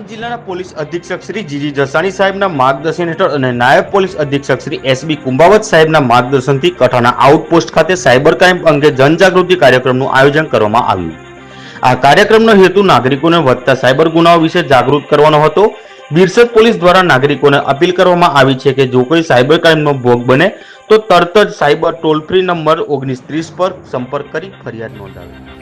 આણંદ જિલ્લાના પોલીસ અધિક્ષક શ્રી જીજી જસાણી સાહેબના માર્ગદર્શન હેઠળ અને નાયબ પોલીસ અધિક્ષક શ્રી એસબી કુંભાવત સાહેબના માર્ગદર્શનથી કઠાના આઉટપોસ્ટ ખાતે સાયબર ક્રાઇમ અંગે જનજાગૃતિ કાર્યક્રમનું આયોજન કરવામાં આવ્યું. આ કાર્યક્રમનો હેતુ નાગરિકોને વધતા સાયબર ગુનાઓ વિશે જાગૃત કરવાનો હતો. બિરસદ પોલીસ દ્વારા નાગરિકોને અપીલ કરવામાં આવી છે કે જો કોઈ સાયબર ક્રાઇમનો ભોગ બને, તો તરત જ સાયબર ટોલ ફ્રી નંબર ઓગણીસ ત્રીસ પર સંપર્ક કરી ફરિયાદ નોંધાવે.